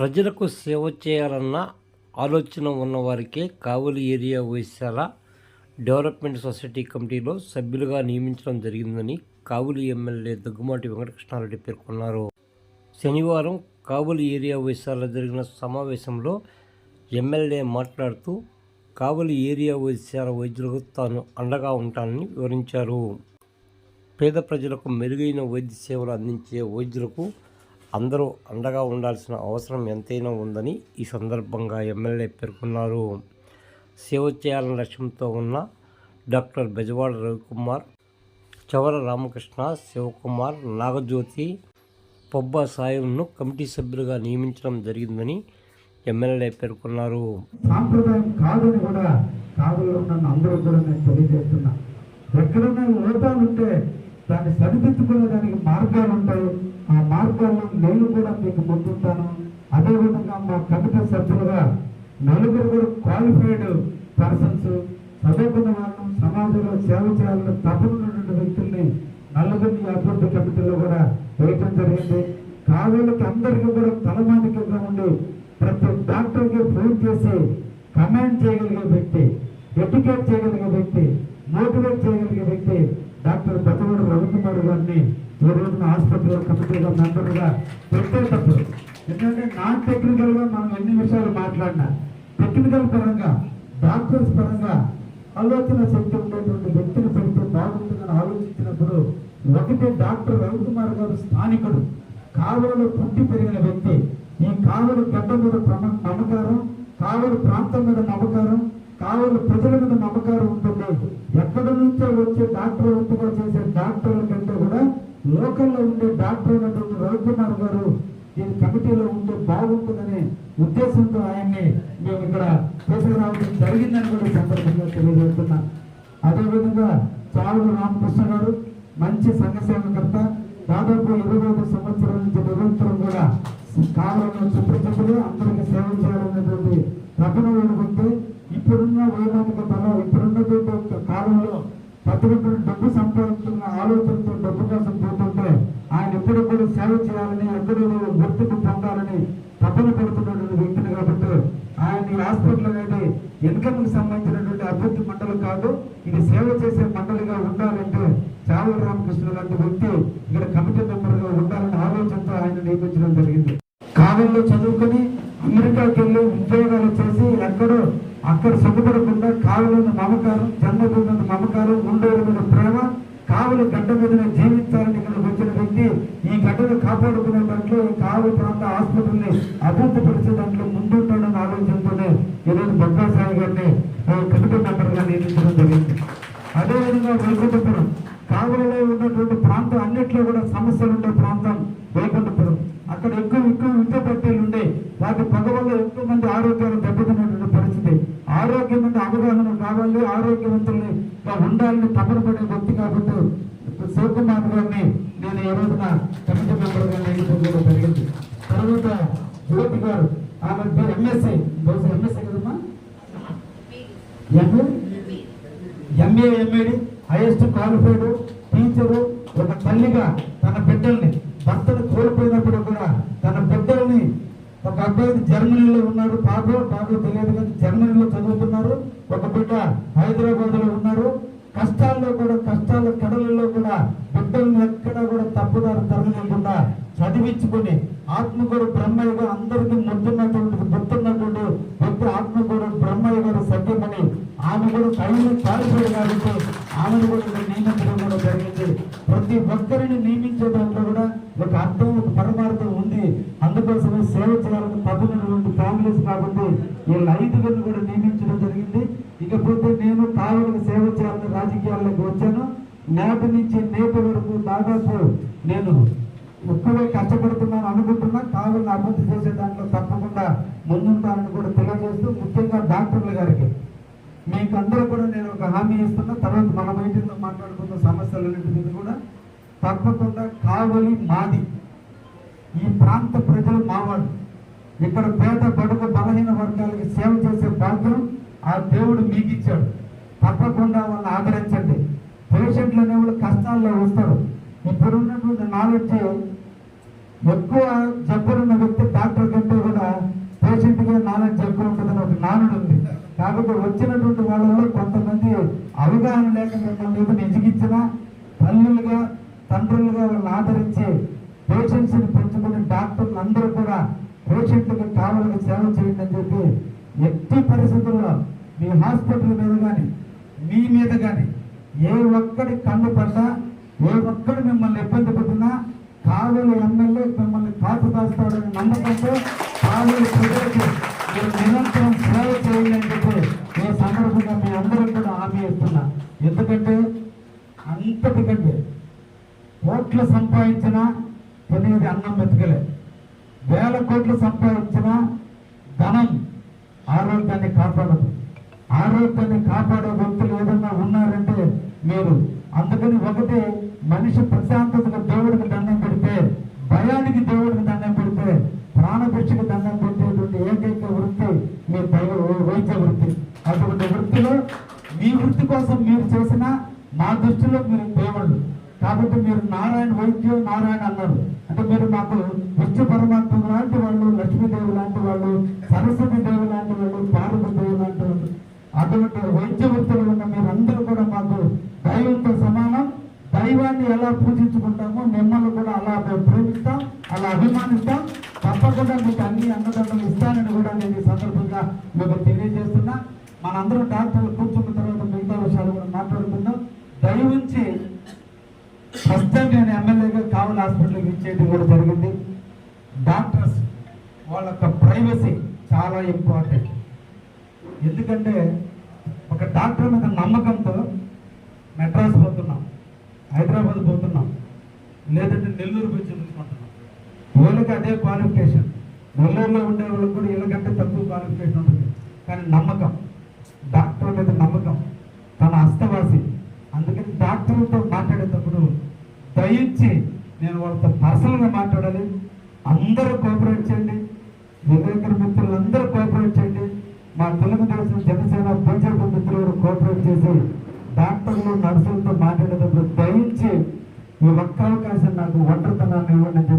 ప్రజలకు సేవ చేయాలన్న ఆలోచన ఉన్నవారికే కావలి ఏరియా వైశాల డెవలప్మెంట్ సొసైటీ కమిటీలో సభ్యులుగా నియమించడం జరిగిందని కావలి ఎమ్మెల్యే దగ్గుమాటి వెంకటకృష్ణారెడ్డి పేర్కొన్నారు. శనివారం కావలి ఏరియా వైశాల జరిగిన సమావేశంలో ఎమ్మెల్యే మాట్లాడుతూ కావలి ఏరియా వైశాల వైద్యులకు తాను అండగా ఉంటానని వివరించారు. పేద ప్రజలకు మెరుగైన వైద్య సేవలు అందించే వైద్యులకు అందరూ అండగా ఉండాల్సిన అవసరం ఎంతైనా ఉందని ఈ సందర్భంగా ఎమ్మెల్యే పేర్కొన్నారు. సేవ చేయాలన్న లక్ష్యంతో ఉన్న డాక్టర్ బెజవాడ రవికుమార్ చవర రామకృష్ణ శివకుమార్ నాగజ్యోతి పొబ్బ సాయంను కమిటీ సభ్యులుగా నియమించడం జరిగిందని ఎమ్మెల్యే పేర్కొన్నారు. సాంప్రదాయం కాదని కూడా కాదులో నన్ను అందరూ కూడా నేను తెలియజేస్తున్నా. ఎక్కడైనా ఉంటే దాన్ని సరిదిద్దుకునేదానికి మార్గాలు ఉంటాయి. ఆ మార్గాల్లో నేను కూడా మీకు ముందుంటాను. అదేవిధంగా మా కమిటీ సభ్యులుగా నలుగురు కూడా క్వాలిఫైడ్ పర్సన్స్ చదువుకున్న వాళ్ళు సమాజంలో సేవ చేయాలని తప్పనున్నటువంటి వ్యక్తుల్ని నలుగురిని అభివృద్ధి కమిటీలో కూడా వేయటం జరిగింది. కావులకి అందరికీ కూడా తలమానికంగా ఉండి ప్రతి డాక్టర్కి ఫోన్ చేసి కమాండ్ చేయగలిగే వ్యక్తి ఎడ్యుకేట్ చేయగలిగే వ్యక్తి మోటివేట్ చేయగలిగే వ్యక్తి రవికుమార్ గారిని ఈ రోజున ఆసుపత్రిలో కమిటీగా మెంబర్గా పెట్టేటప్పుడు ఎందుకంటే నాన్ టెక్నికల్గా మనం ఎన్ని విషయాలు మాట్లాడినా టెక్నికల్ పరంగా డాక్టర్స్ పరంగా ఆలోచన శక్తి ఉండేటువంటి వ్యక్తిని పెడితే బాగుంటుందని ఆలోచించినప్పుడు ఒకటే డాక్టర్ రవికుమార్ గారు స్థానికుడు. కావలిలో పుట్టి పెరిగిన వ్యక్తి. ఈ కావలి గడ్డ మీద నమ్మకారం మమకారం కావలి ప్రాంతం మీద నమ్మకారం కావలి ప్రజల మీద నమ్మకారం ఉంటుంది. ఎక్కడి నుంచో వచ్చే డాక్టర్ ఒప్పుగా చేసే లోకల్లో ఉండే డాక్టర్ అయినటువంటి రవికుమార్ గారు ఈ కమిటీలో ఉంటే బాగుంటుందనే ఉద్దేశంతో ఆయన్ని మేము ఇక్కడ తీసుకురావడం జరిగిందని కూడా సందర్భంగా తెలియజేస్తున్నాం. అదేవిధంగా చావుడు రామకృష్ణ గారు మంచి సంఘసేవకర్త దాదాపు ఇరవై ఐదు సంవత్సరాల నుంచి నిరంతరం కూడా కాలంలో సుప్రసిద్ధులు అందరికీ సేవ చేయాలనేటువంటి తపన ఉంటే ఇప్పుడున్న వైమానిక బలం ఇప్పుడున్నటువంటి కాలంలో ప్రతి ఒక్కరు డబ్బు సంపాదించుకున్న ఆలోచనతో డబ్బు కోసం సేవ చేయాలని అందరూ గుర్తింపు పొందాలని తపన పడుతున్నటువంటి వ్యక్తిని కాబట్టి ఆయన ఈ హాస్పిటల్ అనేది ఇన్కమ్కి సంబంధించినటువంటి అభివృద్ధి మండలి కాదు ఇది సేవ చేసే మండలిగా ఉండాలంటే చావల రామకృష్ణ లాంటి వ్యక్తి ఇక్కడ కమిటీ మెంబర్గా ఉండాలనే ఆలోచనతో ఆయన నియమించడం జరిగింది. కాలంలో చదువుకొని అమెరికాకి వెళ్ళి ఉద్యోగాలు చేసి ఎక్కడో అక్కడ సుఖపడకుండా కావలిన మమకారం జన్మభూమి మమకారం ఉండేది మీద ప్రేమ కావలి గడ్డ మీదనే జీవించాలని ఇక్కడ వచ్చిన వ్యక్తి ఈ గడ్డను కాపాడుకునే దాంట్లో ఈ కావలి ప్రాంత ఆసుపత్రిని అభివృద్ధి పరిచే దాంట్లో ముందుంటాడని ఆలోచనతోనే ఈరోజు బొబ్బాసాయి గారిని కమిటీ మెంబర్గా నియమించడం జరిగింది. అదేవిధంగా వైకుంఠపురం కావలిలో ఉన్నటువంటి ప్రాంతం అన్నింటిలో కూడా సమస్యలు ఉండే ప్రాంతం వైకుంఠపురం అక్కడ ఎక్కువ ఎక్కువ విద్య పట్టీలు ఉండే వాటి పగ వల్ల ఎక్కువ మంది ఆరోగ్యాలు దెబ్బతిన్నటువంటి పరిస్థితి. ఆరోగ్యం మీద అవగాహన కావాలి ఆరోగ్యవంతుల్ని ఉండాలని తపన పడే వ్యక్తి కాబట్టి శివకుమార్ గారిని నేను ఈ రోజున కమిటీ తర్వాత జ్యోతి గారు. ఆమె ఎంఎస్ఐ బహుశా ఎంఎస్సీ కదమ్మా? MA MA MEd highest qualified teacher ఒక తల్లిగా తన బిడ్డల్ని భర్తను కోల్పోయినప్పుడు కూడా తన బిడ్డల్ని ఒక అబ్బాయి జర్మనీలో ఉన్నాడు. పాపో పాపో తెలియదు కానీ జర్మనీలో చదువుతున్నారు. ఒక బిడ్డ హైదరాబాద్లో ఉన్నారు. కష్టాల్లో కూడా కష్టాల కడలలో కూడా బిడ్డల్ని ఎక్కడా కూడా తప్పుదారు తరగకుండా చదివించుకొని ఆత్మకూరు బ్రహ్మయ్య గారు అందరికీ ముద్దున్నటువంటి గుర్తున్నటువంటి వ్యక్తి ఆత్మకూరు బ్రహ్మయ్య గారు సత్యమని ఆమె కూడా కళ్ళు కాలిపోయి కాబట్టి ఆమెను కూడా నియమించడం కూడా జరిగింది. ప్రతి ఒక్కరిని నియమించే దాంట్లో కూడా ఒక అర్థం ఒక పరమార్థం ఉంది. అందుకోసమే సేవ చేయాలని పదునటువంటి ఫ్యామిలీస్ కాబట్టి వీళ్ళ ఐదుగురిని కూడా నియమించడం జరిగింది. ఇకపోతే నేను కావలికి సేవ చేయాలని రాజకీయాల్లోకి వచ్చాను. నేటి నుంచి నేటి వరకు దాదాపు నేను ఎక్కువే కష్టపడుతున్నాను అనుకుంటున్నా కావాలని అభివృద్ధి చేసే దాంట్లో తప్పకుండా ముందుంటానని కూడా తెలియజేస్తూ ముఖ్యంగా డాక్టర్ల గారికి. మీకు అందరూ కూడా నేను ఒక హామీ ఇస్తున్నా తర్వాత మన మీటింగ్లో మాట్లాడుకున్న సమస్యలన్నింటి మీద కూడా. తప్పకుండా కావలి మాది. ఈ ప్రాంత ప్రజలు మావాడు ఇక్కడ పేద బడుగు బలహీన వర్గాలకి సేవ చేసే భాగ్యం ఆ దేవుడు మీకు ఇచ్చాడు తప్పకుండా వాళ్ళని ఆదరించండి. పేషెంట్లు అనేవాళ్ళు కష్టాల్లో వస్తారు. ఇప్పుడున్నటువంటి నాలెడ్జ్ ఎక్కువ జబ్బులున్న వ్యక్తి డాక్టర్ కంటే కూడా వాళ్ళకే నాలెడ్జ్ ఎక్కువ ఉంటుందని ఒక నానుడు ఉంది. కాబట్టి వచ్చినటువంటి వాళ్ళలో కొంతమంది అవగాహన లేక మిమ్మల్ని ఏదో నిజగించిన తల్లులుగా తండ్రులుగా వాళ్ళని ఆదరించి పేషెంట్స్ని పెంచుకుని డాక్టర్లు అందరూ కూడా పేషెంట్లకు కావాలని సేవ చేయండి అని చెప్పి ఎట్టి పరిస్థితుల్లో మీ హాస్పిటల్ మీద కానీ మీ మీద కానీ ఏ ఒక్కడి కన్ను పడ్డా ఏ ఒక్కడు మిమ్మల్ని ఇబ్బంది పెట్టినా కావలి ఎమ్మెల్యే మిమ్మల్ని కాపు కాస్తాడని నమ్మకంతో కావలి ప్రజలకు మీరు నిరంతరం సేవ చేయండి అని చెప్పి ఏ సందర్భంగా మీ అందరూ కూడా హామీ ఇస్తున్నా. ఎందుకంటే అంతటికంటే కోట్లు సంపాదించిన తినేది అన్నం మెతుకలే వేల కోట్లు సంపాదించిన ధనం ఆరోగ్యాన్ని కాపాడదు. ఆరోగ్యాన్ని కాపాడే అటువంటి వృత్తిలో మీ వృత్తి కోసం మీరు చేసిన మా దృష్టిలో మీరు దేవుళ్ళు. కాబట్టి మీరు నారాయణ వైద్యం నారాయణ అన్నారు. అంటే మీరు మాకు విష్ణు పరమాత్మ లాంటి వాళ్ళు లక్ష్మీదేవి లాంటి వాళ్ళు సరస్వతి దేవి లాంటి వాళ్ళు పార్వతి దేవి లాంటి వాళ్ళు. అటువంటి వైద్య వృత్తులు ఉన్న మీరందరూ కూడా మాకు దైవంతో సమానం. దైవాన్ని ఎలా పూజించుకుంటామో మిమ్మల్ని కూడా అలా మేము ప్రేమిస్తాం అలా అభిమానిస్తాం. తప్పకుండా మీకు అన్ని అన్నదండలు ఇస్తానని కూడా నేను ఈ సందర్భంగా మీకు తెలియజేస్తున్నా మనందరం డాక్టర్లు కూర్చున్న తర్వాత మిగతా విషయాలు కూడా మాట్లాడుకుందాం. దయవుంచి ఫస్ట్ టైం నేను ఎమ్మెల్యేగా కావల హాస్పిటల్కి ఇచ్చేది కూడా జరిగింది. డాక్టర్స్ వాళ్ళ యొక్క ప్రైవసీ చాలా ఇంపార్టెంట్. ఎందుకంటే ఒక డాక్టర్ మీద నమ్మకంతో మెడ్రాస్ పోతున్నాం హైదరాబాద్ పోతున్నాం లేదంటే నెల్లూరు పోయి చూపించుకుంటున్నాం వీళ్ళకి అదే క్వాలిఫికేషన్. నెల్లూరులో ఉండే వాళ్ళకి కూడా వీళ్ళకంటే తక్కువ క్వాలిఫికేషన్ ఉంటుంది. కానీ నమ్మకం. డాక్టర్ మీద నమ్మకం. తన హస్తవాసి. అందుకని డాక్టర్లతో మాట్లాడేటప్పుడు దయించి నేను వాళ్ళతో పర్సనల్గా మాట్లాడాలి. అందరూ కోఆపరేట్ చేయండి. వివేకర మిత్రులు అందరూ కోఆపరేట్ చేయండి. మా తెలుగుదేశం జనసేన బీజేపీ మిత్రులు కూడా కోఆపరేట్ చేసి డాక్టర్లు నర్సులతో మాట్లాడేటప్పుడు దయించి ఈ ఒక్క అవకాశం నాకు ఒంటరితనాన్ని ఇవ్వండి.